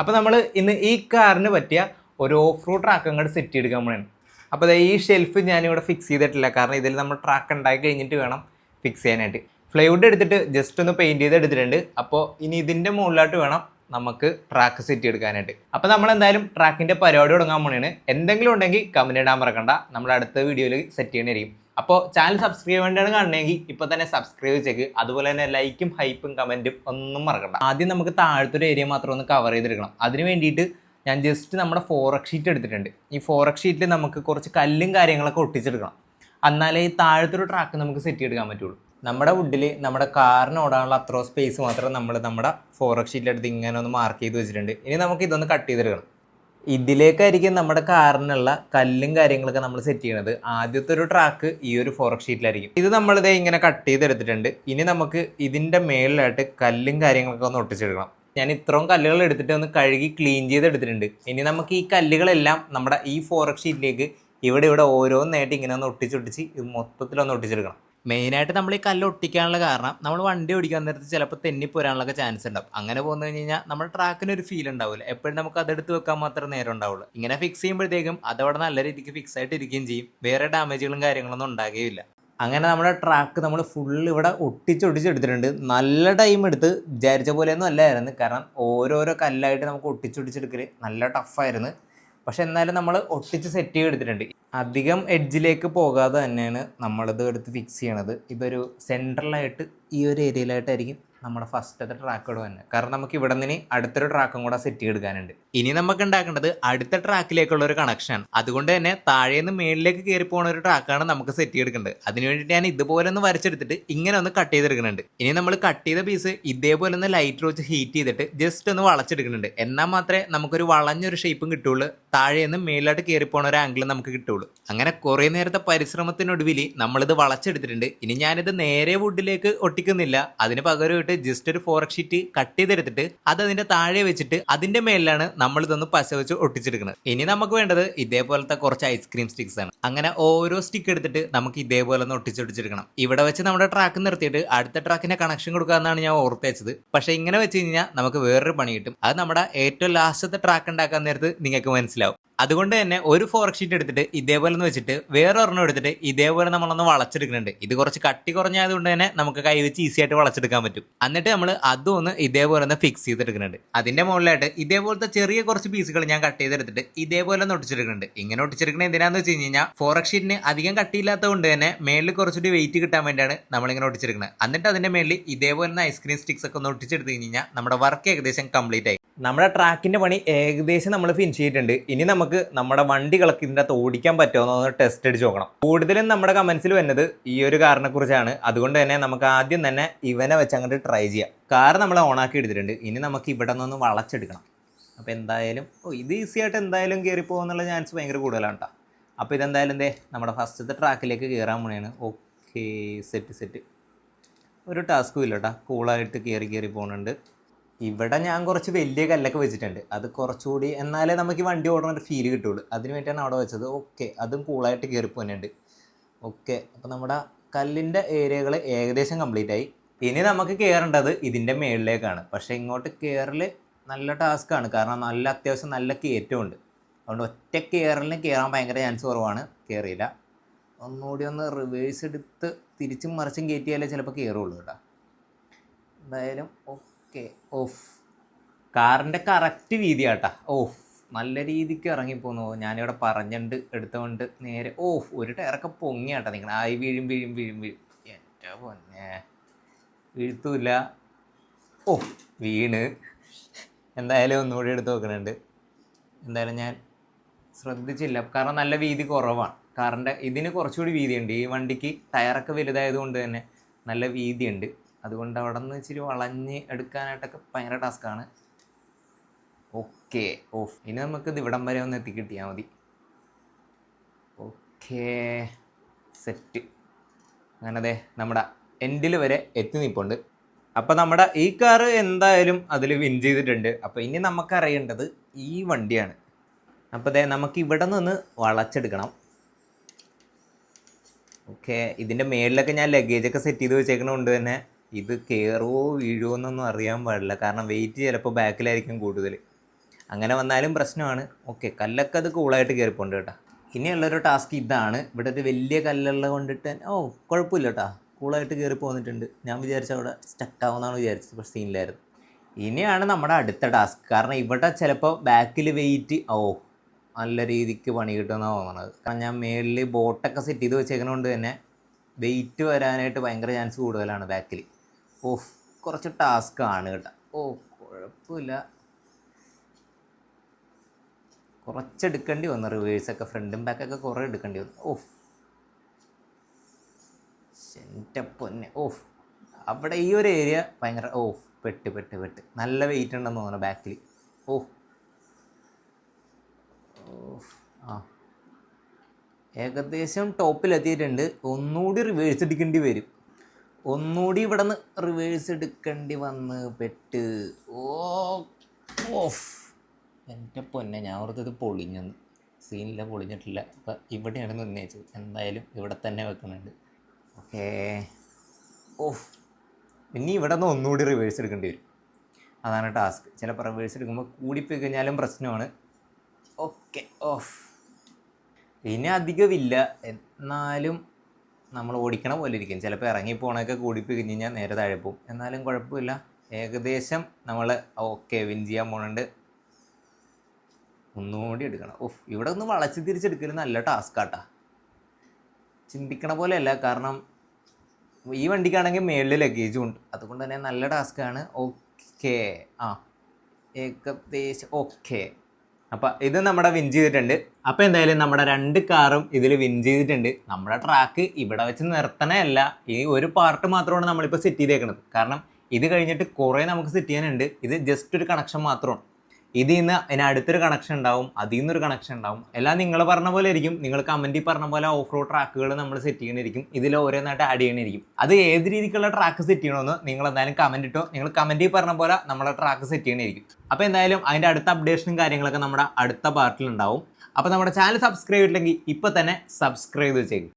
അപ്പോൾ നമ്മൾ ഇന്ന് ഈ കാറിന് പറ്റിയ ഒരു ഓഫ് റോഡ് ട്രാക്ക് അങ്ങോട്ട് സെറ്റ് ചെയ്തെടുക്കാൻ പോകണം അപ്പോൾ ഈ ഷെൽഫ് ഞാനിവിടെ ഫിക്സ് ചെയ്തിട്ടില്ല. കാരണം ഇതിൽ നമ്മൾ ട്രാക്ക് ഉണ്ടാക്കി കഴിഞ്ഞിട്ട് വേണം ഫിക്സ് ചെയ്യാനായിട്ട്. ഫ്ലൈവുഡ് എടുത്തിട്ട് ജസ്റ്റ് ഒന്ന് പെയിന്റ് ചെയ്ത് എടുത്തിട്ടുണ്ട്. അപ്പോൾ ഇനി ഇതിന്റെ മുകളിലോട്ട് വേണം നമുക്ക് ട്രാക്ക് സെറ്റ് ചെയ്തെടുക്കാനായിട്ട്. അപ്പോൾ നമ്മൾ എന്തായാലും ട്രാക്കിന്റെ പരിപാടി തുടങ്ങാൻ പോണേണ്. എന്തെങ്കിലും ഉണ്ടെങ്കിൽ കമന്റ് ഇടാൻ മറക്കണ്ട. നമ്മൾ അടുത്ത വീഡിയോയിൽ സെറ്റ് ചെയ്യണായിരിക്കും അപ്പോൾ ചാനൽ സബ്സ്ക്രൈബ് വേണ്ടിയാണ് കാണണമെങ്കിൽ ഇപ്പോൾ തന്നെ സബ്സ്ക്രൈബ് ചെയ്ത് അതുപോലെ തന്നെ ലൈക്കും ഹൈപ്പും കമന്റും ഒന്നും മറക്കണ്ട. ആദ്യം നമുക്ക് താഴത്തൊരു ഏരിയ മാത്രം ഒന്ന് കവർ ചെയ്തെടുക്കണം. അതിന് വേണ്ടിയിട്ട് ഞാൻ ജസ്റ്റ് നമ്മുടെ ഫോറക് ഷീറ്റ് എടുത്തിട്ടുണ്ട്. ഈ ഫോറക് ഷീറ്റിൽ നമുക്ക് കുറച്ച് കല്ലും കാര്യങ്ങളൊക്കെ ഒട്ടിച്ചെടുക്കണം. എന്നാലേ ഈ താഴത്തൊരു ട്രാക്ക് നമുക്ക് സെറ്റ് ചെയ്തെടുക്കാൻ പറ്റുള്ളൂ. നമ്മുടെ വുഡിൽ നമ്മുടെ കാറിന് ഓടാനുള്ള അത്ര സ്പേസ് മാത്രം നമ്മൾ നമ്മുടെ ഫോറക് ഷീറ്റിലെടുത്ത് ഇങ്ങനെ ഒന്ന് മാർക്ക് ചെയ്ത് വെച്ചിട്ടുണ്ട്. ഇനി നമുക്ക് ഇതൊന്ന് കട്ട് ചെയ്തെടുക്കണം. ഇതിലേക്കായിരിക്കും നമ്മുടെ കാറിനുള്ള കല്ലും കാര്യങ്ങളൊക്കെ നമ്മൾ സെറ്റ് ചെയ്യണത്. ആദ്യത്തെ ഒരു ട്രാക്ക് ഈ ഒരു ഫോറക് ഷീറ്റിലായിരിക്കും ഇത് നമ്മളിത് ഇങ്ങനെ കട്ട് ചെയ്തെടുത്തിട്ടുണ്ട്. ഇനി നമുക്ക് ഇതിന്റെ മേളിലായിട്ട് കല്ലും കാര്യങ്ങളൊക്കെ ഒന്ന് ഒട്ടിച്ചെടുക്കണം. ഞാൻ ഇത്രയും കല്ലുകൾ എടുത്തിട്ട് ഒന്ന് കഴുകി ക്ലീൻ ചെയ്തെടുത്തിട്ടുണ്ട്. ഇനി നമുക്ക് ഈ കല്ലുകളെല്ലാം നമ്മുടെ ഈ ഫോറക് ഷീറ്റിലേക്ക് ഇവിടെ ഇവിടെ ഓരോന്നായിട്ട് ഇങ്ങനെ ഒന്ന് ഒട്ടിച്ചൊട്ടിച്ച് ഇത് മൊത്തത്തിലൊന്ന് ഒട്ടിച്ചെടുക്കണം. മെയിനായിട്ട് നമ്മൾ ഈ കല്ല് ഒട്ടിക്കാനുള്ള കാരണം നമ്മൾ വണ്ടി ഓടിക്കാൻ നേരത്ത് ചിലപ്പോൾ തെന്നിപ്പോരാനുള്ളൊക്കെ ചാൻസ് ഉണ്ടാവും. അങ്ങനെ പോകുന്നു കഴിഞ്ഞ് കഴിഞ്ഞാൽ നമ്മുടെ ട്രാക്കിന് ഒരു ഫീൽ ഉണ്ടാവില്ല എപ്പോഴും നമുക്ക് അതെടുത്ത് വെക്കാൻ മാത്രമേ നേരം ഉണ്ടാവുള്ളൂ. ഇങ്ങനെ ഫിക്സ് ചെയ്യുമ്പോഴത്തേക്കും അതവിടെ നല്ല രീതിക്ക് ഫിക്സ് ആയിട്ട് ഇരിക്കുകയും ചെയ്യും. വേറെ ഡാമേജുകളും കാര്യങ്ങളൊന്നും ഉണ്ടാകുകയില്ല. അങ്ങനെ നമ്മുടെ ട്രാക്ക് നമ്മൾ ഫുൾ ഇവിടെ ഒട്ടിച്ചൊട്ടിച്ചെടുത്തിട്ടുണ്ട് നല്ല ടൈം എടുത്ത് വിചാരിച്ച പോലെയൊന്നും അല്ലായിരുന്നു. കാരണം ഓരോരോ കല്ലായിട്ട് നമുക്ക് ഒട്ടിച്ചൊട്ടിച്ചെടുക്കൽ നല്ല ടഫായിരുന്നു പക്ഷെ എന്നാലും നമ്മൾ ഒട്ടിച്ച് സെറ്റ് ചെയ്തെടുത്തിട്ടുണ്ട്. അധികം എഡ്ജിലേക്ക് പോകാതെ തന്നെയാണ് നമ്മളിത് എടുത്ത് ഫിക്സ് ചെയ്യണത്. ഇതൊരു സെൻട്രലായിട്ട് ഈ ഒരു ഏരിയയിലായിട്ടായിരിക്കും നമ്മുടെ ഫസ്റ്റത്തെ ട്രാക്കോട് തന്നെ. കാരണം നമുക്ക് ഇവിടെ നിന്ന് അടുത്തൊരു ട്രാക്കും കൂടെ സെറ്റ് ചെയ്തെടുക്കാനുണ്ട്. ഇനി നമുക്ക് ഉണ്ടാക്കേണ്ടത് അടുത്ത ട്രാക്കിലേക്കുള്ള ഒരു കണക്ഷൻ അതുകൊണ്ട് തന്നെ താഴെ നിന്ന് മേളിലേക്ക് കയറി പോകുന്ന ഒരു ട്രാക്കാണ് നമുക്ക് സെറ്റ് ചെയ്തെടുക്കേണ്ടത്. അതിന് വേണ്ടിയിട്ട് ഞാൻ ഇതുപോലെ ഒന്ന് വരച്ചെടുത്തിട്ട് ഇങ്ങനെ ഒന്ന് കട്ട് ചെയ്തെടുക്കുന്നുണ്ട്. ഇനി നമ്മൾ കട്ട് ചെയ്ത പീസ് ഇതേപോലെ ഒന്ന് ലൈറ്റ് വെച്ച് ഹീറ്റ് ചെയ്തിട്ട് ജസ്റ്റ് ഒന്ന് വളച്ചെടുക്കുന്നുണ്ട്. എന്നാൽ മാത്രമേ നമുക്കൊരു വളഞ്ഞൊരു ഷേപ്പും കിട്ടുള്ളൂ താഴെ നിന്ന് മേളിലോട്ട് കയറി പോകുന്ന ഒരു ആംഗിൾ നമുക്ക് കിട്ടുള്ളൂ അങ്ങനെ കുറേ നേരത്തെ പരിശ്രമത്തിനൊടുവിൽ നമ്മളിത് വളച്ചെടുത്തിട്ടുണ്ട്. ഇനി ഞാനിത് നേരെ വുഡിലേക്ക് ഒട്ടിക്കുന്നില്ല. അതിന് പകരമായിട്ട് ജസ്റ്റ് ഒരു ഫോറക് ഷീറ്റ് കട്ട് ചെയ്തെടുത്തിട്ട് അത് അതിന്റെ താഴെ വെച്ചിട്ട് അതിന്റെ മേലിലാണ് നമ്മൾ ഇതൊന്ന് പശ വെച്ച് ഒട്ടിച്ചെടുക്കുന്നത്. ഇനി നമുക്ക് വേണ്ടത് ഇതേപോലത്തെ കുറച്ച് ഐസ്ക്രീം സ്റ്റിക്സ് ആണ്. അങ്ങനെ ഓരോ സ്റ്റിക്ക് എടുത്തിട്ട് നമുക്ക് ഇതേപോലെ ഒന്ന് ഒട്ടിച്ചൊട്ടിച്ചെടുക്കണം. ഇവിടെ വെച്ച് നമ്മുടെ ട്രാക്ക് നിർത്തിയിട്ട് അടുത്ത ട്രാക്കിന്റെ കണക്ഷൻ കൊടുക്കാമെന്നാണ് ഞാൻ ഓർത്തയച്ചത് പക്ഷെ ഇങ്ങനെ വെച്ച് കഴിഞ്ഞാൽ നമുക്ക് വേറൊരു പണി കിട്ടും. അത് നമ്മുടെ ഏറ്റവും ലാസ്റ്റത്തെ ട്രാക്ക് ഉണ്ടാക്കാൻ നേരത്ത് നിങ്ങൾക്ക് മനസ്സിലാവും. അതുകൊണ്ട് തന്നെ ഒരു ഫോർ ഷീറ്റ് എടുത്തിട്ട് ഇതേപോലെ ഒന്ന് വെച്ചിട്ട് വേറെ ഒരെണ്ണം എടുത്തിട്ട് ഇതേപോലെ നമ്മളൊന്ന് വളച്ചെടുക്കുന്നുണ്ട്. ഇത് കുറച്ച് കട്ടി കുറഞ്ഞായതുകൊണ്ട് തന്നെ നമുക്ക് കൈ വെച്ച് ഈസി ആയിട്ട് വളച്ചെടുക്കാൻ പറ്റും. എന്നിട്ട് നമ്മൾ അതും ഒന്ന് ഇതേപോലെ ഒന്ന് ഫിക്സ് ചെയ്തെടുക്കുന്നുണ്ട്. അതിന്റെ മുകളിലായിട്ട് ഇതേപോലത്തെ ചെറിയ കുറച്ച് പീസുകൾ ഞാൻ കട്ട് ചെയ്തെടുത്തിട്ട് ഇതേപോലെ ഒന്ന് ഒട്ടിച്ചെടുക്കുന്നുണ്ട്. ഇങ്ങനെ ഒട്ടിച്ചെടുക്കുന്നത് എന്തിനാന്ന് വെച്ച് കഴിഞ്ഞ് കഴിഞ്ഞാൽ ഫോറക് ഷീറ്റിന് അധികം കട്ടിയില്ലാത്തത് കൊണ്ട് തന്നെ മേളിൽ കുറച്ചുകൂടി വെയിറ്റ് കിട്ടാൻ വേണ്ടിയാണ് നമ്മളിങ്ങനെ ഒട്ടിച്ചെടുക്കുന്നത്. എന്നിട്ട് അതിന്റെ മേളിൽ ഇതേപോലെ ഐസ്ക്രീം സ്റ്റിക്സ് ഒക്കെ ഒന്ന് ഒട്ടിച്ചെടുത്ത് കഴിഞ്ഞ് കഴിഞ്ഞാൽ നമ്മുടെ വർക്ക് ഏകദേശം കംപ്ലീറ്റ് ആയി. നമ്മുടെ ട്രാക്കിന്റെ പണി ഏകദേശം നമ്മൾ ഫിനിഷ് ചെയ്തിട്ടുണ്ട്. ഇനി നമുക്ക് നമ്മുടെ വണ്ടികളൊക്കെ ഇതിന്റെ അകത്ത് ഓടിക്കാൻ പറ്റുമോ എന്നൊന്ന് ടെസ്റ്റ് അടിച്ച് നോക്കണം. കൂടുതലും നമ്മുടെ കമൻസിൽ വരുന്നത് ഈ ഒരു കാറിനെക്കുറിച്ചാണ് അതുകൊണ്ട് തന്നെ നമുക്ക് ആദ്യം തന്നെ ഇവനെ വെച്ച് അങ്ങോട്ട് ട്രൈ ചെയ്യാം. കാർ നമ്മൾ ഓണാക്കി എടുത്തിട്ടുണ്ട്. ഇനി നമുക്ക് ഇവിടെ നിന്നൊന്ന് വളച്ചെടുക്കണം. അപ്പോൾ എന്തായാലും ഓ ഇത് ഈസി ആയിട്ട് എന്തായാലും കയറി ചാൻസ് ഭയങ്കര കൂടുതലാണ് കേട്ടോ അപ്പോൾ ഇതെന്തായാലും എന്തേ നമ്മുടെ ഫസ്റ്റത്തെ ട്രാക്കിലേക്ക് കയറാൻ പോണേണ്. ഓക്കെ സെറ്റ് സെറ്റ് ഒരു ടാസ്കും ഇല്ല കേട്ടോ കൂളായിട്ട് കയറി കയറി പോകുന്നുണ്ട് ഇവിടെ ഞാൻ കുറച്ച് വലിയ കല്ലൊക്കെ വെച്ചിട്ടുണ്ട്. അത് കുറച്ചുകൂടി എന്നാലേ നമുക്ക് വണ്ടി ഓടുന്ന ഒരു ഫീൽ കിട്ടുള്ളൂ. അതിന് വേണ്ടിയാണ് അവിടെ വെച്ചത്. ഓക്കെ അതും കൂളായിട്ട് കയറി പോകുന്നുണ്ട് ഓക്കെ അപ്പോൾ നമ്മുടെ കല്ലിന്റെ ഏരിയകൾ ഏകദേശം കംപ്ലീറ്റ് ആയി. ഇനി നമുക്ക് കയറേണ്ടത് ഇതിന്റെ മേളിലേക്കാണ്. പക്ഷേ ഇങ്ങോട്ട് കയറൽ നല്ല ടാസ്ക്കാണ് കാരണം നല്ല അത്യാവശ്യം നല്ല കയറ്റമുണ്ട് അതുകൊണ്ട് ഒറ്റ കയറലിന് കയറാൻ ഭയങ്കര ചാൻസ് കുറവാണ്. കയറിയില്ല ഒന്നുകൂടി ഒന്ന് റിവേഴ്സ് എടുത്ത് തിരിച്ചും മറിച്ചും കയറ്റിയാലേ ചിലപ്പോൾ കയറുള്ളൂ കേട്ടോ. എന്തായാലും ഓക്കെ ഓഫ്. കാറിന്റെ കറക്റ്റ് വീതി കേട്ടോ ഓഫ്. നല്ല രീതിക്ക് ഇറങ്ങിപ്പോന്നു. ഞാനിവിടെ പറഞ്ഞിട്ട് എടുത്തുകൊണ്ട് നേരെ ഓഫ്. ഒരു ടയറൊക്കെ പൊങ്ങിയാട്ടാ നിങ്ങൾ ആയി വീഴും വീഴും വീഴും വീഴും. എന്റെ പൊന്നെ. വീഴ്ത്തൂല ഓ വീണ്. എന്തായാലും ഒന്നുകൂടി എടുത്ത് നോക്കുന്നുണ്ട് എന്തായാലും ഞാൻ ശ്രദ്ധിച്ചില്ല. കാരണം നല്ല വീതി കുറവാണ്. കാറിന്റെ ഇതിന് കുറച്ചുകൂടി വീതിയുണ്ട്. ഈ വണ്ടിക്ക് ടയറൊക്കെ വലുതായത് കൊണ്ട് തന്നെ നല്ല വീതിയുണ്ട്. അതുകൊണ്ട് അവിടെ നിന്ന് ഇച്ചിരി വളഞ്ഞ് എടുക്കാനായിട്ടൊക്കെ ഭയങ്കര ടാസ്ക്കാണ്. Okay off. ഇനി നമുക്ക് ഇത് ഇവിടം വരെ ഒന്ന് എത്തിക്കിട്ടിയാൽ മതി. Okay set. അങ്ങനെ അതെ നമ്മുടെ എൻഡിൽ വരെ എത്തി നിൽപ്പുണ്ട്. അപ്പോൾ നമ്മുടെ ഈ കാറ് എന്തായാലും അതിൽ വിൻ ചെയ്തിട്ടുണ്ട്. അപ്പോൾ ഇനി നമുക്കറിയേണ്ടത് ഈ വണ്ടിയാണ്. അപ്പോൾ അതെ നമുക്ക് ഇവിടെ നിന്ന് വളച്ചെടുക്കണം. ഓക്കെ ഇതിന്റെ മേളിലൊക്കെ ഞാൻ ലഗേജൊക്കെ സെറ്റ് ചെയ്ത് വെച്ചേക്കണ കൊണ്ട് തന്നെ ഇത് കയറുമോ വീഴുമോ എന്നൊന്നും അറിയാൻ പാടില്ല. കാരണം വെയിറ്റ് ചിലപ്പോൾ ബാക്കിലായിരിക്കും കൂടുതൽ അങ്ങനെ വന്നാലും പ്രശ്നമാണ്. ഓക്കെ കല്ലൊക്കെ അത് കൂളായിട്ട് കയറിപ്പോണ്ട് കേട്ടോ. ഇനിയുള്ളൊരു ടാസ്ക് ഇതാണ്. ഇവിടെ ഒരു വലിയ കല്ലുള്ള കൊണ്ടിട്ട് ഓ കുഴപ്പമില്ല കേട്ടോ. കൂളായിട്ട് കയറി പോന്നിട്ടുണ്ട്. ഞാൻ വിചാരിച്ച അവിടെ സ്റ്റക്ക് ആവുമെന്നാണ് വിചാരിച്ചത് പക്ഷേ സീനിലായിരുന്നു ഇനിയാണ് നമ്മുടെ അടുത്ത ടാസ്ക് കാരണം ഇവിടെ ചിലപ്പോൾ ബാക്കിൽ വെയിറ്റ് ഓ നല്ല രീതിക്ക് പണി കിട്ടുമെന്നാണ് തോന്നുന്നത് കാരണം ഞാൻ മേളിൽ ബോട്ടൊക്കെ സെറ്റ് ചെയ്ത് വെച്ചേക്കുന്നതുകൊണ്ട് തന്നെ വെയിറ്റ് വരാനായിട്ട് ഭയങ്കര ചാൻസ് കൂടുതലാണ് ബാക്കിൽ ഓ കുറച്ച് ടാസ്ക് ആണ് കേട്ടോ. ഓ കുഴപ്പമില്ല. കുറച്ചെടുക്കേണ്ടി വന്നു റിവേഴ്സൊക്കെ ഫ്രണ്ടും ബാക്കൊക്കെ കുറേ എടുക്കേണ്ടി വന്നു. ഓ എന്റെ പൊന്നെ. ഓ അവിടെ ഈ ഒരു ഏരിയ ഭയങ്കര ഓ പെട്ട് പെട്ട് പെട്ട്. നല്ല വെയിറ്റ് ഉണ്ടെന്ന് തോന്നുന്നു ബാക്കിൽ ഓ ആ. ഏകദേശം ടോപ്പിലെത്തിയിട്ടുണ്ട് ഒന്നുകൂടി റിവേഴ്സ് എടുക്കേണ്ടി വരും. ഒന്നുകൂടി ഇവിടെ നിന്ന് റിവേഴ്സ് എടുക്കേണ്ടി വന്ന് പെട്ട്. Oh off. എന്റെ പൊന്നെ ഞാൻ ഓർത്തത് പൊളിഞ്ഞെന്ന് സീനില്ല പൊളിഞ്ഞിട്ടില്ല. അപ്പം ഇവിടെയാണ് നിന്നേച്ചത്. എന്തായാലും ഇവിടെ തന്നെ വെക്കുന്നുണ്ട്. ഓക്കേ. ഓഫ്. ഇനി ഇവിടെ നിന്ന് ഒന്നുകൂടി റിവേഴ്സ് എടുക്കേണ്ടി വരും. അതാണ് ടാസ്ക് ചിലപ്പോൾ റിവേഴ്സ് എടുക്കുമ്പോൾ കൂടിപ്പോയി കഴിഞ്ഞാലും പ്രശ്നമാണ്. Okay off. ഇനി അധികമില്ല. എന്നാലും നമ്മൾ ഓടിക്കണ പോലെ ഇരിക്കും ചിലപ്പോൾ ഇറങ്ങി പോകണൊക്കെ കൂടി കഴിഞ്ഞ് കഴിഞ്ഞാൽ നേരെ താഴെ പോകും എന്നാലും കുഴപ്പമില്ല. ഏകദേശം നമ്മൾ ഓക്കെ വിൻ ചെയ്യാൻ പോകുന്നുണ്ട് ഒന്നുകൂടി എടുക്കണം. ഓഫ് ഇവിടെ ഒന്ന് വളച്ച് തിരിച്ചെടുക്കൽ നല്ല ടാസ്ക്കാട്ടാ ചിന്തിക്കണ പോലെയല്ല കാരണം ഈ വണ്ടിക്കാണെങ്കിൽ മേളിൽ ലഗേജും ഉണ്ട്. അതുകൊണ്ട് തന്നെ നല്ല ടാസ്ക്കാണ് ഓക്കെ. ആ ഏകദേശം ഓക്കെ. അപ്പം ഇത് നമ്മുടെ വിൻ ചെയ്തിട്ടുണ്ട്. അപ്പോൾ എന്തായാലും നമ്മുടെ രണ്ട് കാറും ഇതിൽ വിൻ ചെയ്തിട്ടുണ്ട്. നമ്മുടെ ട്രാക്ക് ഇവിടെ വെച്ച് നിർത്തണമല്ല ഈ ഒരു പാർട്ട് മാത്രമാണ് നമ്മളിപ്പോൾ സെറ്റ് ചെയ്തേക്കുന്നത് കാരണം ഇത് കഴിഞ്ഞിട്ട് കുറേ നമുക്ക് സെറ്റ് ചെയ്യാനുണ്ട്. ഇത് ജസ്റ്റ് ഒരു കണക്ഷൻ മാത്രമാണ്. ഇതിൽ നിന്ന് അതിന് അടുത്തൊരു കണക്ഷൻ ഉണ്ടാവും അതിൽ നിന്നൊരു കണക്ഷൻ ഉണ്ടാവും. എല്ലാം നിങ്ങൾ പറഞ്ഞ പോലെ ആയിരിക്കും. നിങ്ങൾ കമന്റിൽ പറഞ്ഞ പോലെ ഓഫ് റോഡ് ട്രാക്കുകൾ നമ്മൾ സെറ്റ് ചെയ്യണിരിക്കും. ഇതിൽ ഓരോന്നായിട്ട് ആഡ് ചെയ്യണിരിക്കും. അത് ഏത് രീതിക്കുള്ള ട്രാക്ക് സെറ്റ് ചെയ്യണമെന്ന് നിങ്ങൾ എന്തായാലും കമന്റ് ഇട്ടോ നിങ്ങൾ കമന്റിൽ പറഞ്ഞ പോലെ നമ്മളെ ട്രാക്ക് സെറ്റ് ചെയ്യണിരിക്കും. അപ്പോൾ എന്തായാലും അതിന്റെ അടുത്ത അപ്ഡേഷനും കാര്യങ്ങളൊക്കെ നമ്മുടെ അടുത്ത പാർട്ടിൽ ഉണ്ടാവും. അപ്പോൾ നമ്മുടെ ചാനൽ സബ്സ്ക്രൈബ് ചെയ്തില്ലെങ്കിൽ ഇപ്പോൾ തന്നെ സബ്സ്ക്രൈബ് ചെയ്യും